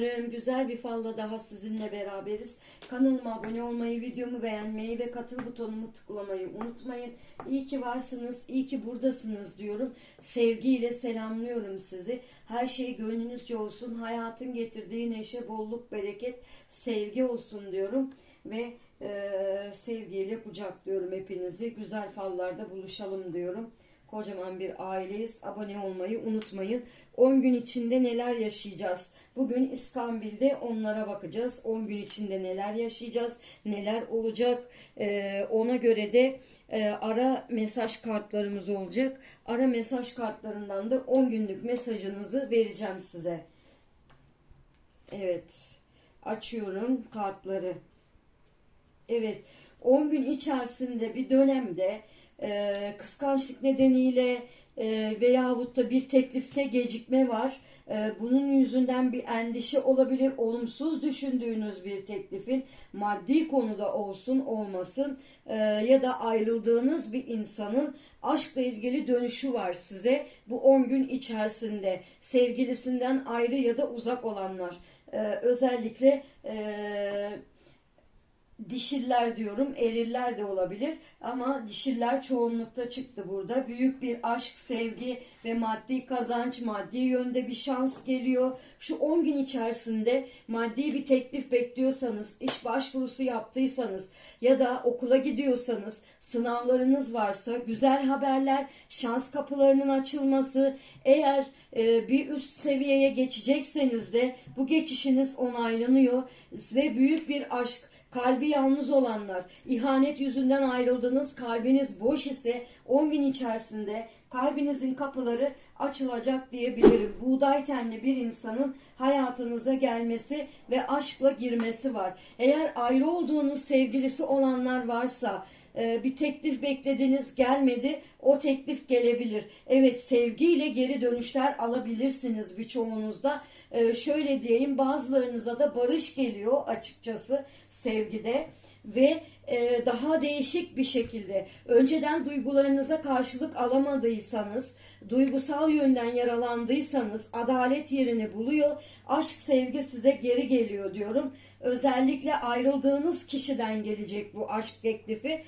canlarım. Güzel bir falla daha sizinle beraberiz. Kanalıma abone olmayı, videomu beğenmeyi ve katıl butonumu tıklamayı unutmayın. İyi ki varsınız, iyi ki buradasınız diyorum. Sevgiyle selamlıyorum sizi. Her şey gönlünüzce olsun. Hayatın getirdiği neşe, bolluk, bereket, sevgi olsun diyorum. Ve e, sevgiyle kucaklıyorum hepinizi. Güzel fallarda buluşalım diyorum. Kocaman bir aileyiz. Abone olmayı unutmayın. 10 gün içinde neler yaşayacağız? Bugün İskambil'de onlara bakacağız. 10 gün içinde neler yaşayacağız? Neler olacak? Ee, ona göre de e, ara mesaj kartlarımız olacak. Ara mesaj kartlarından da 10 günlük mesajınızı vereceğim size. Evet. Açıyorum kartları. Evet. 10 gün içerisinde bir dönemde e, kıskançlık nedeniyle e, veyahut da bir teklifte gecikme var. E, bunun yüzünden bir endişe olabilir. Olumsuz düşündüğünüz bir teklifin maddi konuda olsun olmasın e, ya da ayrıldığınız bir insanın aşkla ilgili dönüşü var size. Bu 10 gün içerisinde sevgilisinden ayrı ya da uzak olanlar e, özellikle e, dişiller diyorum, eriller de olabilir ama dişiller çoğunlukta çıktı burada. Büyük bir aşk, sevgi ve maddi kazanç, maddi yönde bir şans geliyor. Şu 10 gün içerisinde maddi bir teklif bekliyorsanız, iş başvurusu yaptıysanız ya da okula gidiyorsanız, sınavlarınız varsa güzel haberler, şans kapılarının açılması, eğer e, bir üst seviyeye geçecekseniz de bu geçişiniz onaylanıyor ve büyük bir aşk, Kalbi yalnız olanlar, ihanet yüzünden ayrıldınız, kalbiniz boş ise 10 gün içerisinde kalbinizin kapıları açılacak diyebilirim. Buğday tenli bir insanın hayatınıza gelmesi ve aşkla girmesi var. Eğer ayrı olduğunuz sevgilisi olanlar varsa, e, bir teklif beklediniz gelmedi. O teklif gelebilir. Evet sevgiyle geri dönüşler alabilirsiniz birçoğunuzda. E, şöyle diyeyim bazılarınıza da barış geliyor açıkçası sevgide ve e, daha değişik bir şekilde. Önceden duygularınıza karşılık alamadıysanız duygusal yönden yaralandıysanız adalet yerini buluyor. Aşk sevgi size geri geliyor diyorum. Özellikle ayrıldığınız kişiden gelecek bu aşk teklifi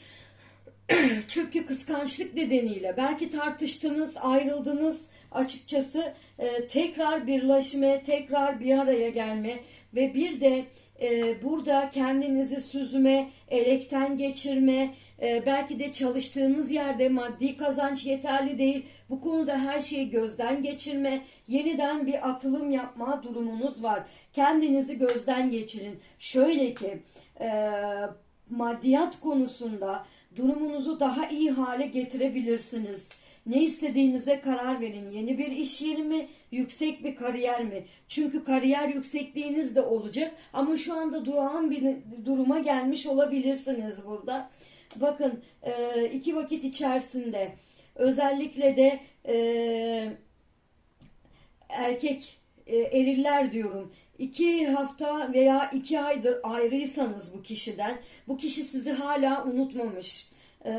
çünkü kıskançlık nedeniyle belki tartıştınız, ayrıldınız açıkçası e, tekrar birleşme, tekrar bir araya gelme ve bir de e, burada kendinizi süzme, elekten geçirme, e, belki de çalıştığınız yerde maddi kazanç yeterli değil. Bu konuda her şeyi gözden geçirme, yeniden bir atılım yapma durumunuz var. Kendinizi gözden geçirin. Şöyle ki e, maddiyat konusunda durumunuzu daha iyi hale getirebilirsiniz. Ne istediğinize karar verin. Yeni bir iş yeri mi, yüksek bir kariyer mi? Çünkü kariyer yüksekliğiniz de olacak ama şu anda durağan bir duruma gelmiş olabilirsiniz burada. Bakın e, iki vakit içerisinde özellikle de e, erkek e, eriller diyorum. İki hafta veya iki aydır ayrıysanız bu kişiden, bu kişi sizi hala unutmamış e,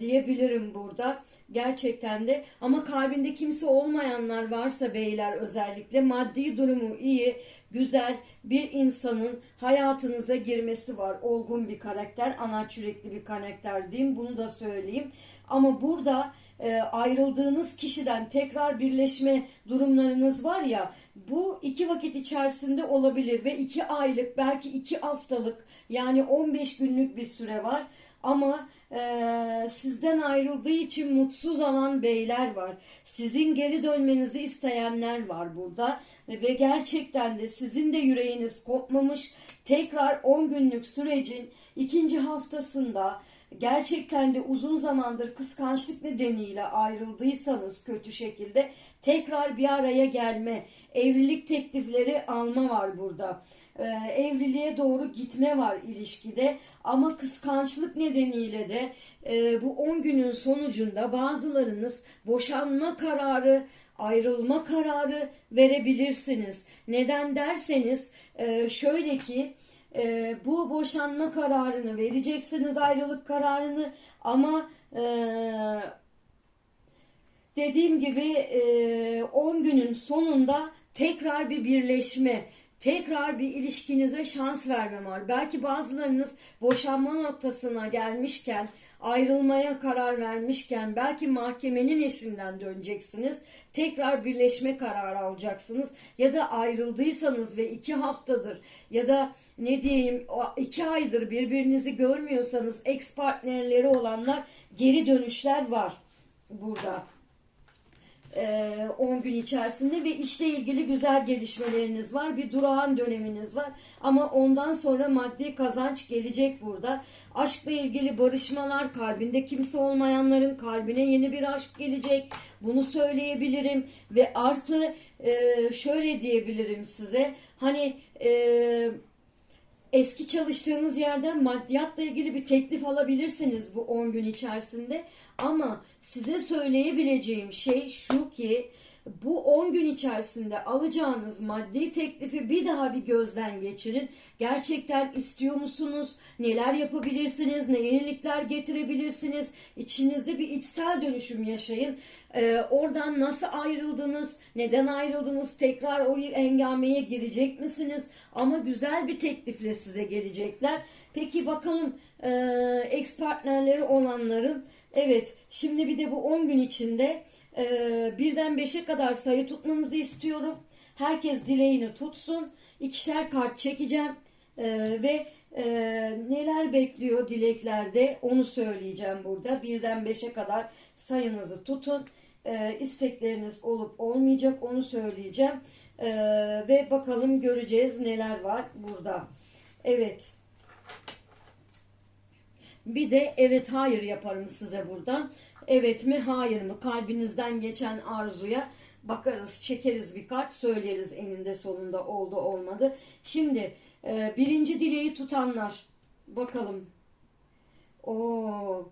diyebilirim burada. Gerçekten de ama kalbinde kimse olmayanlar varsa beyler özellikle maddi durumu iyi, güzel bir insanın hayatınıza girmesi var. Olgun bir karakter, anaç yürekli bir karakter diyeyim bunu da söyleyeyim. Ama burada e, ayrıldığınız kişiden tekrar birleşme durumlarınız var ya bu iki vakit içerisinde olabilir ve iki aylık belki iki haftalık yani 15 günlük bir süre var ama e, sizden ayrıldığı için mutsuz olan beyler var. Sizin geri dönmenizi isteyenler var burada ve gerçekten de sizin de yüreğiniz kopmamış. Tekrar 10 günlük sürecin ikinci haftasında gerçekten de uzun zamandır kıskançlık nedeniyle ayrıldıysanız kötü şekilde tekrar bir araya gelme, evlilik teklifleri alma var burada. Ee, evliliğe doğru gitme var ilişkide ama kıskançlık nedeniyle de e, bu 10 günün sonucunda bazılarınız boşanma kararı ayrılma kararı verebilirsiniz. Neden derseniz e, şöyle ki e, bu boşanma kararını vereceksiniz ayrılık kararını ama e, dediğim gibi e, 10 günün sonunda tekrar bir birleşme tekrar bir ilişkinize şans verme var. Belki bazılarınız boşanma noktasına gelmişken, ayrılmaya karar vermişken, belki mahkemenin eşinden döneceksiniz. Tekrar birleşme kararı alacaksınız. Ya da ayrıldıysanız ve iki haftadır ya da ne diyeyim iki aydır birbirinizi görmüyorsanız ex partnerleri olanlar geri dönüşler var burada. Ee, 10 gün içerisinde ve işle ilgili güzel gelişmeleriniz var. Bir durağan döneminiz var. Ama ondan sonra maddi kazanç gelecek burada. Aşkla ilgili barışmalar, kalbinde kimse olmayanların kalbine yeni bir aşk gelecek. Bunu söyleyebilirim ve artı e, şöyle diyebilirim size. Hani e, eski çalıştığınız yerden maddiyatla ilgili bir teklif alabilirsiniz bu 10 gün içerisinde. Ama size söyleyebileceğim şey şu ki bu 10 gün içerisinde alacağınız maddi teklifi bir daha bir gözden geçirin. Gerçekten istiyor musunuz? Neler yapabilirsiniz? Ne yenilikler getirebilirsiniz? İçinizde bir içsel dönüşüm yaşayın. Ee, oradan nasıl ayrıldınız? Neden ayrıldınız? Tekrar o engameye girecek misiniz? Ama güzel bir teklifle size gelecekler. Peki bakalım e, ex partnerleri olanların Evet, şimdi bir de bu 10 gün içinde e, birden 5'e kadar sayı tutmanızı istiyorum. Herkes dileğini tutsun. İkişer kart çekeceğim e, ve e, neler bekliyor dileklerde onu söyleyeceğim burada. Birden 5'e kadar sayınızı tutun. E, istekleriniz olup olmayacak onu söyleyeceğim. E, ve bakalım göreceğiz neler var burada. Evet. Bir de evet hayır yaparım size buradan. Evet mi hayır mı kalbinizden geçen arzuya bakarız çekeriz bir kart söyleriz eninde sonunda oldu olmadı. Şimdi e, birinci dileği tutanlar bakalım. Oo.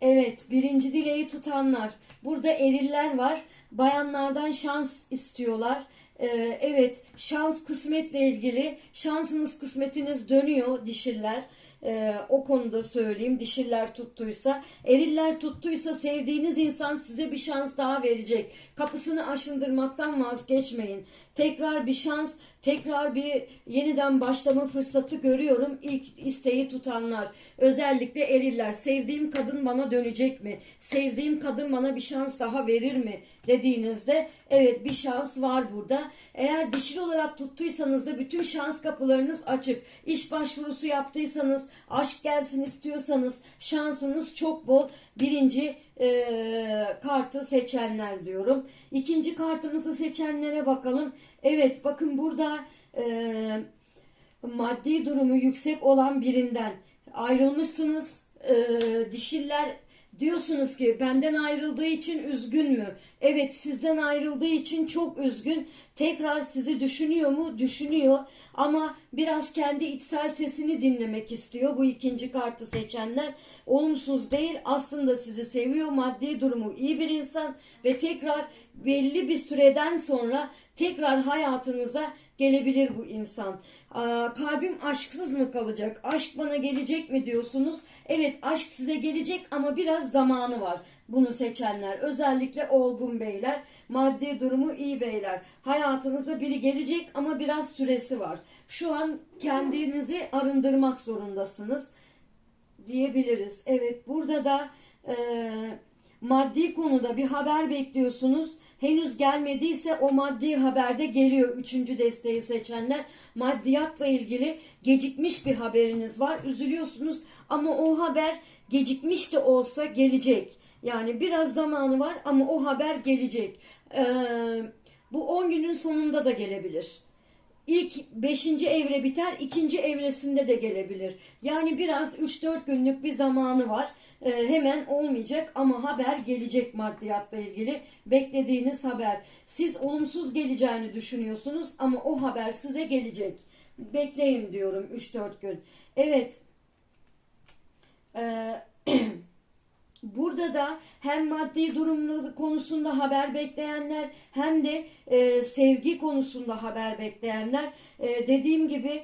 Evet birinci dileği tutanlar. Burada eriller var. Bayanlardan şans istiyorlar. Ee, evet şans kısmetle ilgili şansınız kısmetiniz dönüyor dişiller. Ee, o konuda söyleyeyim dişiller tuttuysa. Eriller tuttuysa sevdiğiniz insan size bir şans daha verecek. Kapısını aşındırmaktan vazgeçmeyin. Tekrar bir şans tekrar bir yeniden başlama fırsatı görüyorum ilk isteği tutanlar. Özellikle eriller. Sevdiğim kadın bana dönecek mi? Sevdiğim kadın bana bir şans daha verir mi dediğinizde evet bir şans var burada eğer dişil olarak tuttuysanız da bütün şans kapılarınız açık iş başvurusu yaptıysanız aşk gelsin istiyorsanız şansınız çok bol. Birinci e, kartı seçenler diyorum. İkinci kartımızı seçenlere bakalım. Evet bakın burada e, maddi durumu yüksek olan birinden ayrılmışsınız. E, dişiller Diyorsunuz ki benden ayrıldığı için üzgün mü? Evet sizden ayrıldığı için çok üzgün. Tekrar sizi düşünüyor mu? Düşünüyor. Ama biraz kendi içsel sesini dinlemek istiyor bu ikinci kartı seçenler. Olumsuz değil aslında sizi seviyor. Maddi durumu iyi bir insan ve tekrar belli bir süreden sonra tekrar hayatınıza gelebilir bu insan. Kalbim aşksız mı kalacak? Aşk bana gelecek mi diyorsunuz? Evet aşk size gelecek ama biraz zamanı var. Bunu seçenler özellikle olgun beyler, maddi durumu iyi beyler. Hayatınıza biri gelecek ama biraz süresi var. Şu an kendinizi arındırmak zorundasınız diyebiliriz. Evet burada da e, maddi konuda bir haber bekliyorsunuz henüz gelmediyse o maddi haberde geliyor. Üçüncü desteği seçenler maddiyatla ilgili gecikmiş bir haberiniz var. Üzülüyorsunuz ama o haber gecikmiş de olsa gelecek. Yani biraz zamanı var ama o haber gelecek. Ee, bu 10 günün sonunda da gelebilir. İlk 5. evre biter, ikinci evresinde de gelebilir. Yani biraz 3-4 günlük bir zamanı var. Ee, hemen olmayacak ama haber gelecek maddiyatla ilgili. Beklediğiniz haber. Siz olumsuz geleceğini düşünüyorsunuz ama o haber size gelecek. Bekleyin diyorum 3-4 gün. Evet. Ee, Burada da hem maddi durumları konusunda haber bekleyenler hem de e, sevgi konusunda haber bekleyenler. E, dediğim gibi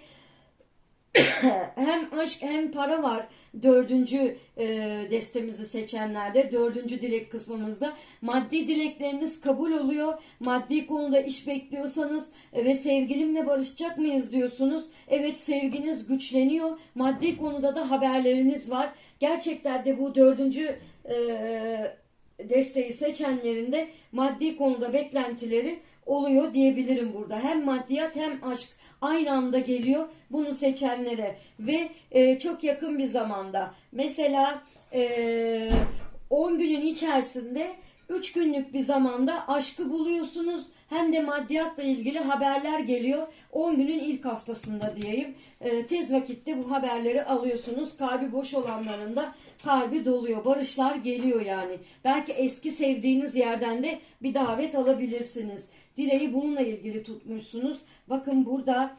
hem aşk hem para var. Dördüncü e, destemizi seçenlerde dördüncü dilek kısmımızda maddi dilekleriniz kabul oluyor. Maddi konuda iş bekliyorsanız e, ve sevgilimle barışacak mıyız diyorsunuz. Evet sevginiz güçleniyor. Maddi konuda da haberleriniz var. Gerçekten de bu dördüncü e, desteği seçenlerinde maddi konuda beklentileri oluyor diyebilirim burada. Hem maddiyat hem aşk aynı anda geliyor bunu seçenlere. Ve e, çok yakın bir zamanda mesela e, 10 günün içerisinde 3 günlük bir zamanda aşkı buluyorsunuz hem de maddiyatla ilgili haberler geliyor 10 günün ilk haftasında diyeyim E, tez vakitte bu haberleri alıyorsunuz kalbi boş olanların da kalbi doluyor barışlar geliyor yani belki eski sevdiğiniz yerden de bir davet alabilirsiniz dileği bununla ilgili tutmuşsunuz. Bakın burada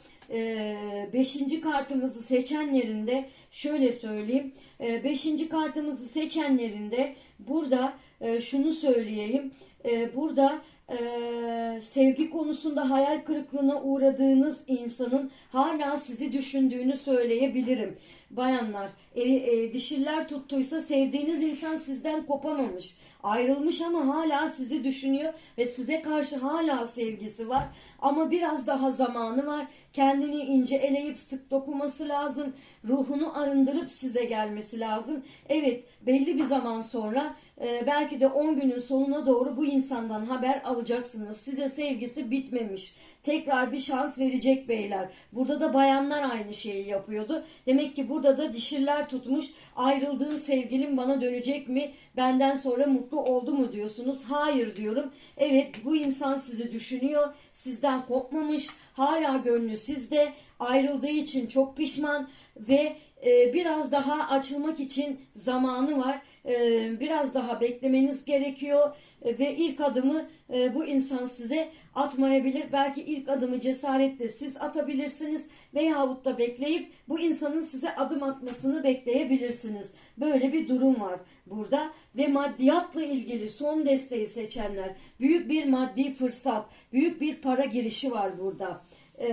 5. kartımızı seçenlerinde şöyle söyleyeyim. 5. kartımızı seçenlerinde burada e, şunu söyleyeyim. E, burada e, sevgi konusunda hayal kırıklığına uğradığınız insanın hala sizi düşündüğünü söyleyebilirim. Bayanlar, e, e, dişiller tuttuysa sevdiğiniz insan sizden kopamamış ayrılmış ama hala sizi düşünüyor ve size karşı hala sevgisi var. Ama biraz daha zamanı var. Kendini ince eleyip sık dokuması lazım. Ruhunu arındırıp size gelmesi lazım. Evet belli bir zaman sonra e, belki de 10 günün sonuna doğru bu insandan haber alacaksınız. Size sevgisi bitmemiş tekrar bir şans verecek beyler. Burada da bayanlar aynı şeyi yapıyordu. Demek ki burada da dişiller tutmuş. Ayrıldığım sevgilim bana dönecek mi? Benden sonra mutlu oldu mu diyorsunuz? Hayır diyorum. Evet bu insan sizi düşünüyor. Sizden kopmamış. Hala gönlü sizde. Ayrıldığı için çok pişman ve e, biraz daha açılmak için zamanı var. E, biraz daha beklemeniz gerekiyor e, ve ilk adımı e, bu insan size atmayabilir. Belki ilk adımı cesaretle siz atabilirsiniz veyahut da bekleyip bu insanın size adım atmasını bekleyebilirsiniz. Böyle bir durum var burada ve maddiyatla ilgili son desteği seçenler büyük bir maddi fırsat, büyük bir para girişi var burada. E,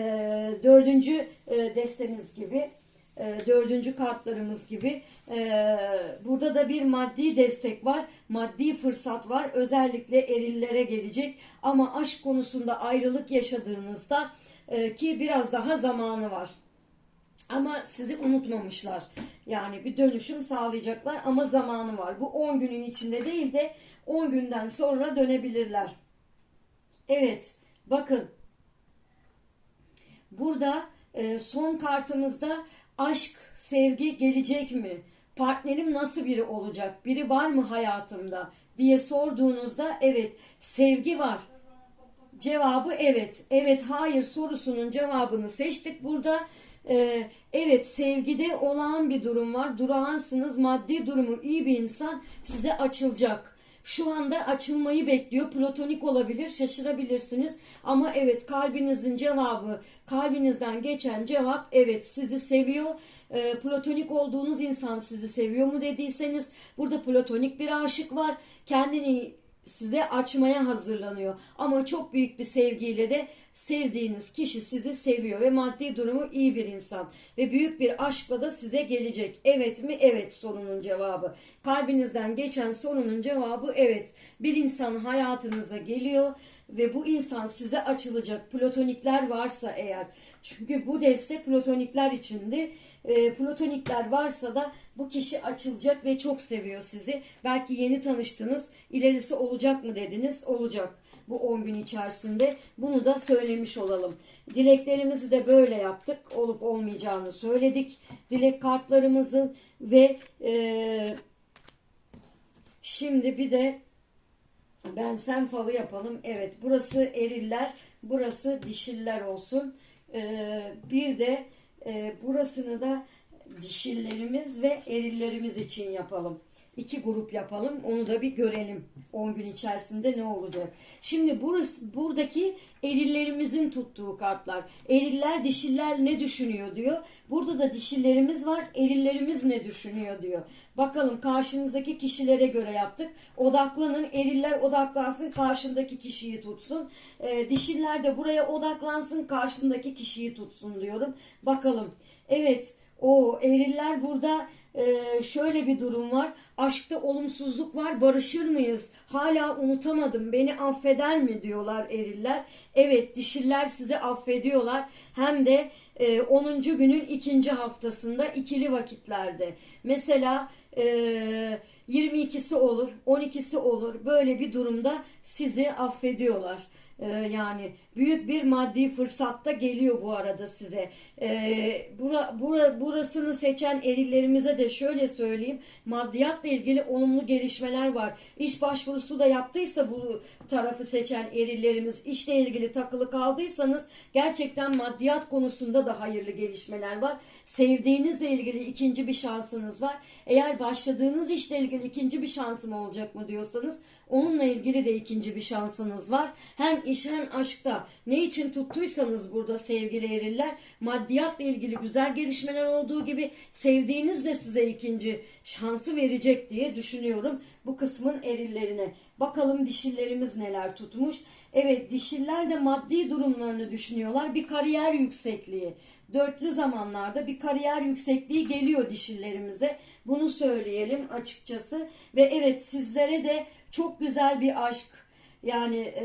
dördüncü e, destemiz gibi e, dördüncü kartlarımız gibi. E, burada da bir maddi destek var. Maddi fırsat var. Özellikle erillere gelecek. Ama aşk konusunda ayrılık yaşadığınızda e, ki biraz daha zamanı var. Ama sizi unutmamışlar. Yani bir dönüşüm sağlayacaklar ama zamanı var. Bu 10 günün içinde değil de 10 günden sonra dönebilirler. Evet bakın burada son kartımızda aşk, sevgi gelecek mi? Partnerim nasıl biri olacak? Biri var mı hayatımda? diye sorduğunuzda evet sevgi var. Cevabı evet. Evet hayır sorusunun cevabını seçtik. Burada ee, evet sevgide olağan bir durum var. Durağansınız. Maddi durumu iyi bir insan size açılacak şu anda açılmayı bekliyor. Platonik olabilir, şaşırabilirsiniz. Ama evet kalbinizin cevabı, kalbinizden geçen cevap evet sizi seviyor. E, platonik olduğunuz insan sizi seviyor mu dediyseniz burada platonik bir aşık var. Kendini size açmaya hazırlanıyor. Ama çok büyük bir sevgiyle de sevdiğiniz kişi sizi seviyor ve maddi durumu iyi bir insan ve büyük bir aşkla da size gelecek. Evet mi? Evet sorunun cevabı. Kalbinizden geçen sorunun cevabı evet. Bir insan hayatınıza geliyor ve bu insan size açılacak. Platonikler varsa eğer. Çünkü bu deste platonikler içindi. E, platonikler varsa da bu kişi açılacak ve çok seviyor sizi. Belki yeni tanıştınız. İlerisi olacak mı dediniz? Olacak bu 10 gün içerisinde. Bunu da söylemiş olalım. Dileklerimizi de böyle yaptık. Olup olmayacağını söyledik. Dilek kartlarımızın ve e, şimdi bir de ben sen falı yapalım. Evet burası eriller, burası dişiller olsun. E, bir de e, burasını da dişillerimiz ve erillerimiz için yapalım. iki grup yapalım. Onu da bir görelim. 10 gün içerisinde ne olacak? Şimdi burası buradaki erillerimizin tuttuğu kartlar. Eriller dişiller ne düşünüyor diyor. Burada da dişillerimiz var. Erillerimiz ne düşünüyor diyor. Bakalım karşınızdaki kişilere göre yaptık. Odaklanın. Eriller odaklansın. Karşındaki kişiyi tutsun. Ee, dişiller de buraya odaklansın. Karşındaki kişiyi tutsun diyorum. Bakalım. Evet. O eriller burada e, şöyle bir durum var. Aşkta olumsuzluk var. Barışır mıyız? Hala unutamadım. Beni affeder mi diyorlar eriller. Evet dişiller sizi affediyorlar. Hem de e, 10. günün ikinci haftasında ikili vakitlerde. Mesela e, 22'si olur, 12'si olur. Böyle bir durumda sizi affediyorlar. Ee, yani büyük bir maddi fırsatta geliyor bu arada size. Ee, bura, bura, burasını seçen erillerimize de şöyle söyleyeyim. Maddiyatla ilgili olumlu gelişmeler var. İş başvurusu da yaptıysa bu tarafı seçen erillerimiz işle ilgili takılı kaldıysanız gerçekten maddiyat konusunda da hayırlı gelişmeler var. Sevdiğinizle ilgili ikinci bir şansınız var. Eğer başladığınız işle ilgili ikinci bir şansım olacak mı diyorsanız onunla ilgili de ikinci bir şansınız var. Hem iş hem aşkta ne için tuttuysanız burada sevgili eriller maddiyatla ilgili güzel gelişmeler olduğu gibi sevdiğiniz de size ikinci şansı verecek diye düşünüyorum bu kısmın erillerine. Bakalım dişillerimiz neler tutmuş. Evet dişiller de maddi durumlarını düşünüyorlar. Bir kariyer yüksekliği. Dörtlü zamanlarda bir kariyer yüksekliği geliyor dişillerimize. Bunu söyleyelim açıkçası. Ve evet sizlere de çok güzel bir aşk, yani e,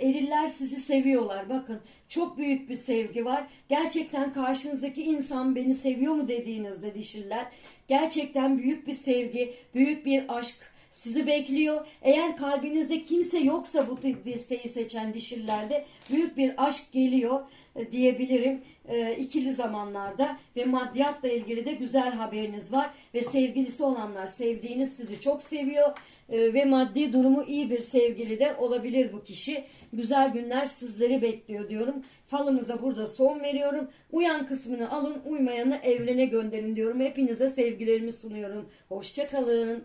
eriller sizi seviyorlar. Bakın çok büyük bir sevgi var. Gerçekten karşınızdaki insan beni seviyor mu dediğinizde dişiller gerçekten büyük bir sevgi, büyük bir aşk sizi bekliyor. Eğer kalbinizde kimse yoksa bu desteği seçen dişillerde büyük bir aşk geliyor e, diyebilirim e, ikili zamanlarda ve maddiyatla ilgili de güzel haberiniz var ve sevgilisi olanlar sevdiğiniz sizi çok seviyor e, ve maddi durumu iyi bir sevgili de olabilir bu kişi. Güzel günler sizleri bekliyor diyorum. Falımıza burada son veriyorum. Uyan kısmını alın, uymayanı evrene gönderin diyorum. Hepinize sevgilerimi sunuyorum. Hoşçakalın.